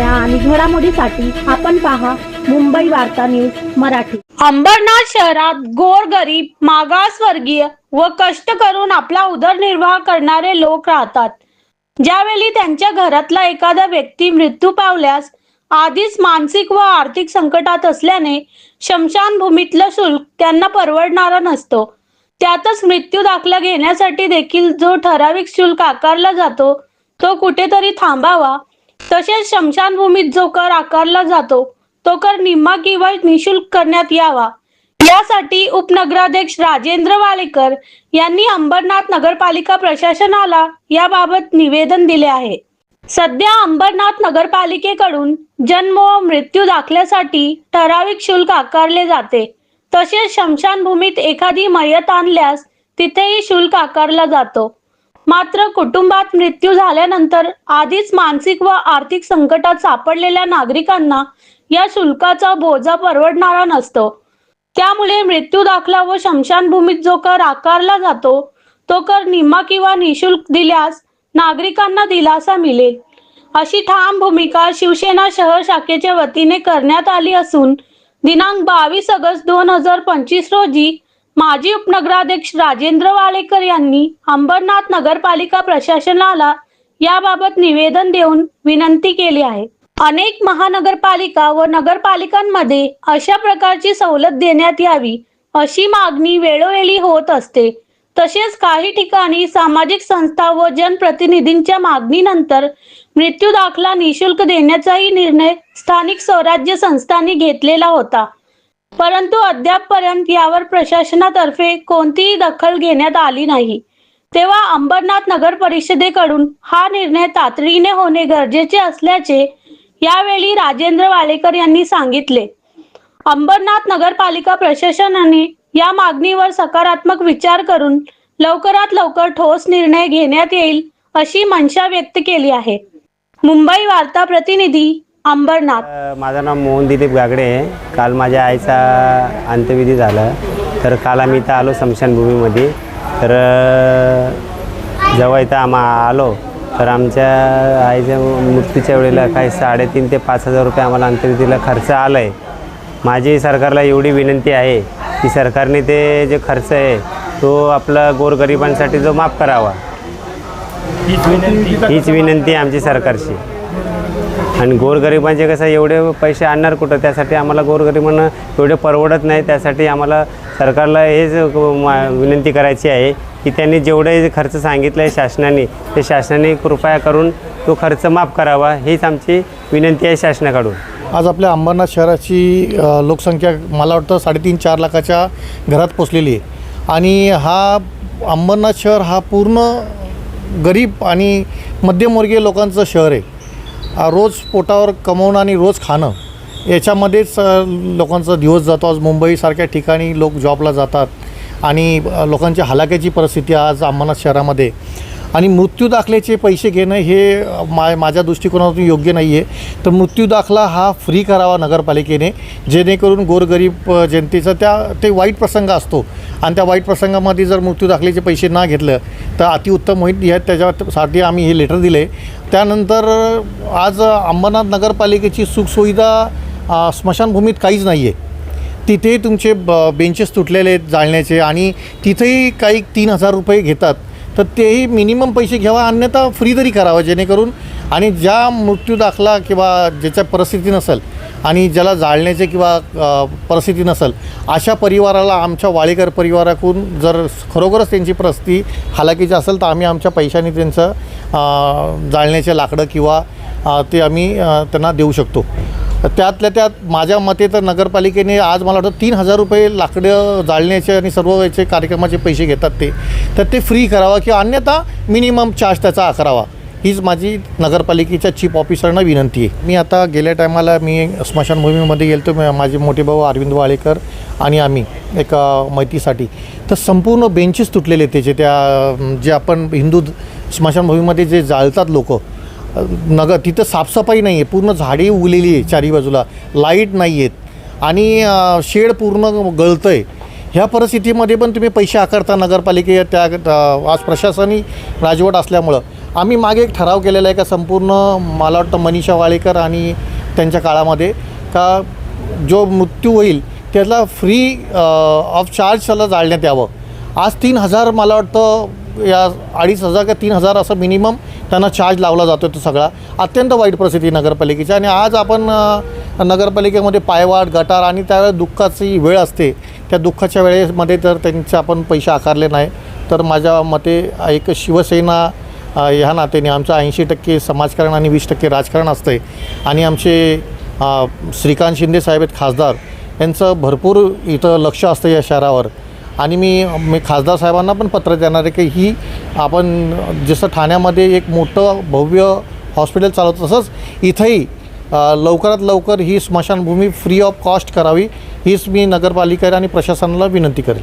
बातम्या आणि घडामोडीसाठी आपण पहा मुंबई वार्ता न्यूज मराठी. अंबरनाथ शहरात गोरगरीब मागासवर्गीय व कष्ट करून आपला उदरनिर्वाह करणारे लोक राहतात. ज्यावेळी त्यांच्या घरातला एखादा व्यक्ती मृत्यू पावल्यास आधीच मानसिक व आर्थिक संकटात असल्याने शमशानभूमीतलं शुल्क त्यांना परवडणारा नसतो. त्यातच मृत्यू दाखला घेण्यासाठी देखील जो ठराविक शुल्क आकारला जातो तो कुठेतरी थांबावा तसेच स्मशानभूमीत जो कर आकारला जातो तो कर निम्मा किंवा निशुल्क करण्यात यावा. यासाठी उपनगराध्यक्ष राजेंद्र वालेकर यांनी अंबरनाथ नगरपालिका प्रशासनाला याबाबत निवेदन दिले आहे. सध्या अंबरनाथ नगरपालिकेकडून जन्म व मृत्यू दाखल्यासाठी ठराविक शुल्क आकारले जाते. तसेच स्मशानभूमीत एखादी मयत आणल्यास तिथेही शुल्क आकारला जातो. मात्र कुटुंबात मृत्यू झाल्यानंतर आधीच मानसिक व आर्थिक संकटात सापडलेल्या नागरिकांना या शुल्काचा बोजा परवडणारा नसतो. त्यामुळे मृत्यू दाखला व शमशानभूमीत जो कर आकारला जातो तो कर निम्मा किंवा निशुल्क दिल्यास नागरिकांना दिलासा मिळेल. अशी ठाम भूमिका शिवसेना शहर शाखेच्या वतीने करण्यात आली असून दिनांक बावीस ऑगस्ट दोन हजार पंचवीस रोजी माजी उपनगराध्यक्ष राजेंद्र वालेकर यांनी अंबरनाथ नगरपालिका प्रशासनाला याबाबत निवेदन देऊन विनंती केली आहे. अनेक महानगरपालिका व नगरपालिकांमध्ये अशा प्रकारची सवलत देण्यात यावी अशी मागणी वेळोवेळी होत असते. तसेच काही ठिकाणी सामाजिक संस्था व जनप्रतिनिधींच्या मागणीनंतर मृत्यू दाखला निशुल्क देण्याचाही निर्णय स्थानिक स्वराज्य संस्थांनी घेतलेला होता. परंतु अद्यापपर्यंत यावर प्रशासनातर्फे कोणतीही दखल घेण्यात आली नाही. तेव्हा अंबरनाथ नगर परिषदेकडून हा निर्णय तातडीने होणे गरजेचे असल्याचे यावेळी राजेंद्र वालेकर यांनी सांगितले. अंबरनाथ नगरपालिका प्रशासनाने या मागणीवर सकारात्मक विचार करून लवकरात लवकर ठोस निर्णय घेण्यात येईल अशी मनशा व्यक्त केली आहे. मुंबई वार्ता प्रतिनिधी अंबरनाथ. माझं नाव मोहन दिलीप गागडे आहे. काल माझ्या आईचा अंत्यविधी झाला. तर काल आम्ही इथं आलो स्मशानभूमीमध्ये. तर जेव्हा इथं आम्हा आलो तर आमच्या आईच्या मृत्यूच्या वेळेला काही साडेतीन ते पाच हजार रुपये आम्हाला अंत्यविधीला खर्च आला आहे माझी सरकारला एवढी विनंती आहे की सरकारने ते जे खर्च आहे तो आपला गोरगरिबांसाठी जो माफ करावा. हीच विनंती आहे आमची सरकारशी आणि गोरगरिबांचे कसं एवढे पैसे आणणार कुठं? त्यासाठी आम्हाला गोरगरिबांना एवढे परवडत नाही. त्यासाठी आम्हाला सरकारला हेच विनंती करायची आहे की त्यांनी जेवढे खर्च सांगितलं आहे शासनाने ते शासनाने कृपया करून तो खर्च माफ करावा. हीच आमची विनंती आहे शासनाकडून. आज आपल्या अंबरनाथ शहराची लोकसंख्या मला वाटतं साडेतीन चार लाखाच्या घरात पोचलेली आहे. आणि हा अंबरनाथ शहर हा पूर्ण गरीब आणि मध्यमवर्गीय लोकांचं शहर आहे. रोज पोटावर कमवणं आणि रोज खाणं याच्यामध्येच लोकांचा दिवस जातो. आज मुंबईसारख्या ठिकाणी लोक जॉबला जातात आणि लोकांच्या लोकांची परिस्थिती आज अंबरनाथ शहरामध्ये. आणि मृत्यू दाखल्याचे पैसे घेणं हे मा माझ्या दृष्टिकोनातून योग्य नाही आहे तर मृत्यू दाखला हा फ्री करावा नगरपालिकेने जेणेकरून गोरगरीब जनतेचा त्या ते वाईट प्रसंग असतो. आणि त्या वाईट प्रसंगामध्ये जर मृत्यू दाखल्याचे पैसे ना घेतलं तर अतिउत्तम होईल ह्या त्याच्यासाठी आम्ही हे लेटर दिले. त्यानंतर आज अंबरनाथ नगरपालिकेची सुखसुविधा स्मशानभूमीत काहीच नाही आहे तिथे तुमचे ब बेंचेस तुटलेले आहेत जाळण्याचे आणि तिथेही काही तीन हजार रुपये घेतात. तर तेही मिनिमम पैसे घ्यावा अन्यथा फ्री तरी करावं जेणेकरून आणि ज्या मृत्यू दाखला किंवा ज्याच्या परिस्थिती नसेल आणि ज्याला जाळण्याचे किंवा परिस्थिती नसेल अशा परिवाराला आमच्या वाळेकर परिवाराकडून जर खरोखरच त्यांची परिस्थिती हालाकीची असेल तर आम्ही आमच्या पैशाने त्यांचं जाळण्याचे लाकडं किंवा ते आम्ही त्यांना देऊ शकतो. त्यातल्या त्यात माझ्या मते तर नगरपालिकेने आज मला वाटतं तीन हजार रुपये लाकडं जाळण्याचे आणि सर्व याचे कार्यक्रमाचे पैसे घेतात ते. तर ते फ्री करावा किंवा अन्यथा मिनिमम चार्ज त्याचा आकारावा हीच माझी नगरपालिकेच्या चीफ ऑफिसरना विनंती आहे. मी आता गेल्या टायमाला मी स्मशानभूमीमध्ये गेलो माझे मोठे भाऊ अरविंद वाळेकर आणि आम्ही एका मैतीसाठी तर संपूर्ण बेंचेस तुटलेले त्याचे. त्या जे आपण हिंदू स्मशानभूमीमध्ये जे जाळतात लोक नगर तिथं साफसफाई नाही आहे पूर्ण झाडे उगलेली आहे चारी बाजूला. लाइट नाही आहेत आणि शेड पूर्ण गळतं आहे ह्या परिस्थितीमध्ये पण तुम्ही पैसे आकारता नगरपालिके त्या आज प्रशासनी राजवट असल्यामुळं. आम्ही मागे एक ठराव केलेला आहे का संपूर्ण मला वाटतं मनीषा वाळेकर आणि त्यांच्या काळामध्ये का जो मृत्यू होईल त्याला फ्री ऑफ चार्ज त्याला जाळण्यात यावं. आज तीन हजार मला वाटतं या अडीच हजार का तीन हजार असं मिनिमम त्यांना चार्ज लावला जातो तो सगळा. अत्यंत वाईट परिस्थिती नगरपालिकेची आणि आज आपण नगरपालिकेमध्ये पायवाट गटार आणि त्यावेळेस दुःखाची वेळ असते. त्या दुःखाच्या वेळेमध्ये जर त्यांचे आपण पैसे आकारले नाही तर माझ्या मते एक शिवसेना ह्या नात्याने आमचं ऐंशी टक्के समाजकारण आणि वीस टक्के राजकारण असतं आणि आमचे श्रीकांत शिंदे साहेब आहेत खासदार. यांचं भरपूर इथं लक्ष असतं या शहरावर. आणि मी मी खासदार साहेबांना पण पत्र देणार आहे की ही आपण जसं ठाण्यामध्ये एक मोठं भव्य हॉस्पिटल चालवतो तसंच इथंही लवकरात लवकर ही स्मशानभूमी फ्री ऑफ कॉस्ट करावी हीच मी नगरपालिका आणि प्रशासनाला विनंती करेल